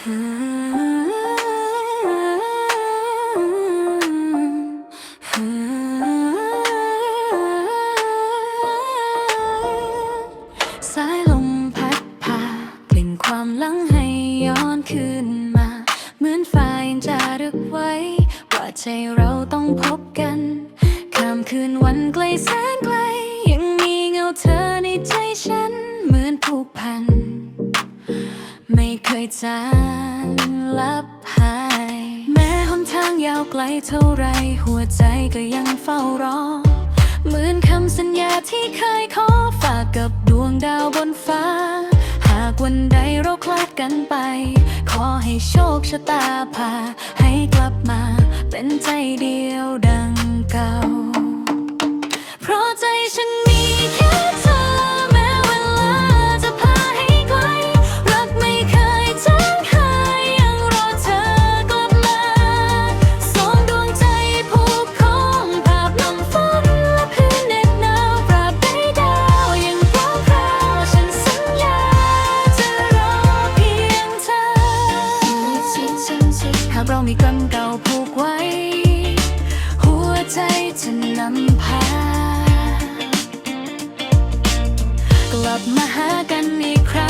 สายลมพัดพากลิ่นความหลังให้ย้อนคืนมา เหมือนฝ่ายจะรึกไว้ ว่าใจเราต้องพบกันข้ามคืนวันไกลแสนไกล ยังมีเงาเธอ จางลับหาย แม้หนทางยาวไกลเท่าไร หัวใจก็ยังเฝ้ารอ เหมือนคำสัญญาที่เคยขอฝากกับดวงดาวบนฟ้า หากวันใดเราคลาดกันไป ขอให้โชคชะตาพา ให้กลับมาเป็นใจเดียวดังเก่าากเรามีกรรมเก่าผูกไว้ หัวใจจะนำพา กลับมาหากันอีกครั้ง